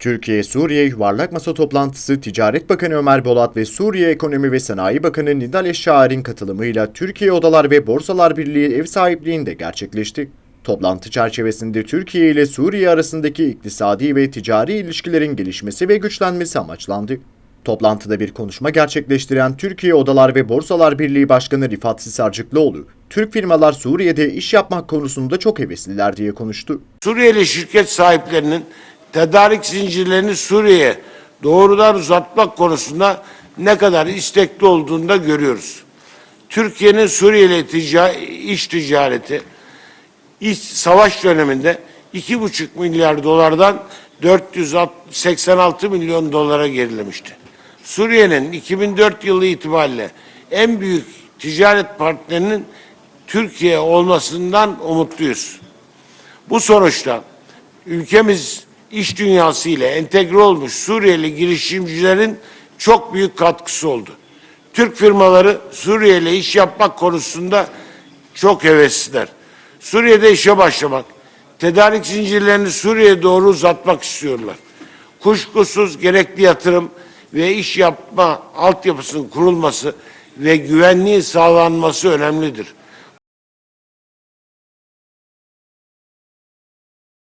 Türkiye-Suriye Yuvarlak Masa toplantısı Ticaret Bakanı Ömer Bolat ve Suriye Ekonomi ve Sanayi Bakanı Nidal Eşşair'in katılımıyla Türkiye Odalar ve Borsalar Birliği ev sahipliğinde gerçekleşti. Toplantı çerçevesinde Türkiye ile Suriye arasındaki iktisadi ve ticari ilişkilerin gelişmesi ve güçlenmesi amaçlandı. Toplantıda bir konuşma gerçekleştiren Türkiye Odalar ve Borsalar Birliği Başkanı Rifat Sisarcıklıoğlu, Türk firmalar Suriye'de iş yapmak konusunda çok hevesliler diye konuştu. Suriyeli şirket sahiplerinin tedarik zincirlerini Suriye'ye doğrudan uzatmak konusunda ne kadar istekli olduğunu da görüyoruz. Türkiye'nin Suriyeli tica iş ticareti iç savaş döneminde 2,5 milyar dolardan 486 milyon dolara gerilemişti. Suriye'nin 2004 yılı itibariyle en büyük ticaret partnerinin Türkiye olmasından umutluyuz. Bu sonuçta ülkemiz iş dünyası ile entegre olmuş Suriyeli girişimcilerin çok büyük katkısı oldu. Türk firmaları Suriye ile iş yapmak konusunda çok hevesliler. Suriye'de işe başlamak, tedarik zincirlerini Suriye'ye doğru uzatmak istiyorlar. Kuşkusuz gerekli yatırım ve iş yapma altyapısının kurulması ve güvenliği sağlanması önemlidir.